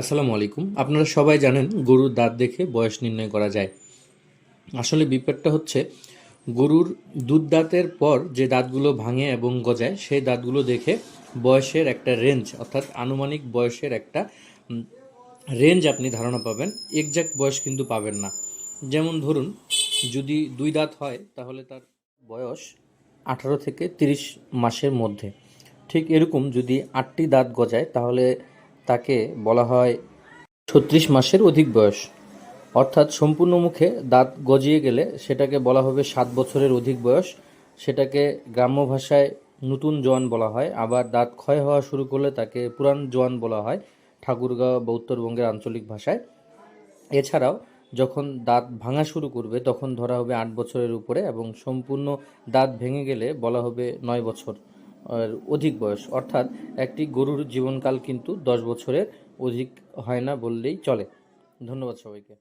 আসসালামু আলাইকুম। আপনারা সবাই জানেন গরুর দাঁত দেখে বয়স নির্ণয় করা যায়। আসলে বিপদটা হচ্ছে গরুর দুধ দাঁতের পর যে দাঁতগুলো ভাঙে এবং গজায়, সেই দাঁতগুলো দেখে বয়সের একটা রেঞ্জ অর্থাৎ আনুমানিক বয়সের একটা রেঞ্জ আপনি ধারণা পাবেন। এক্সাক্ট বয়স কিন্তু পাবেন না। যেমন ধরুন, যদি দুই দাঁত হয়, তাহলে তার বয়স আঠারো থেকে তিরিশ মাসের মধ্যে। ঠিক এরকম যদি আটটি দাঁত গজায়, তাহলে তাকে বলা হয় ছত্রিশ মাসের অধিক বয়স। অর্থাৎ সম্পূর্ণ মুখে দাঁত গজিয়ে গেলে সেটাকে বলা হবে সাত বছরের অধিক বয়স। সেটাকে গ্রাম্য ভাষায় নতুন জোয়ান বলা হয়। আবার দাঁত ক্ষয় হওয়া শুরু করলে তাকে পুরান জোয়ান বলা হয় ঠাকুরগাঁও বা উত্তরবঙ্গের আঞ্চলিক ভাষায়। এছাড়াও যখন দাঁত ভাঙা শুরু করবে তখন ধরা হবে আট বছরের উপরে এবং সম্পূর্ণ দাঁত ভেঙে গেলে বলা হবে নয় বছর। অধিক বয়স। অর্থাৎ একটি গরুর জীবনকাল কিন্তু দশ বছরের অধিক হয় না বললেই চলে। ধন্যবাদ সবাইকে।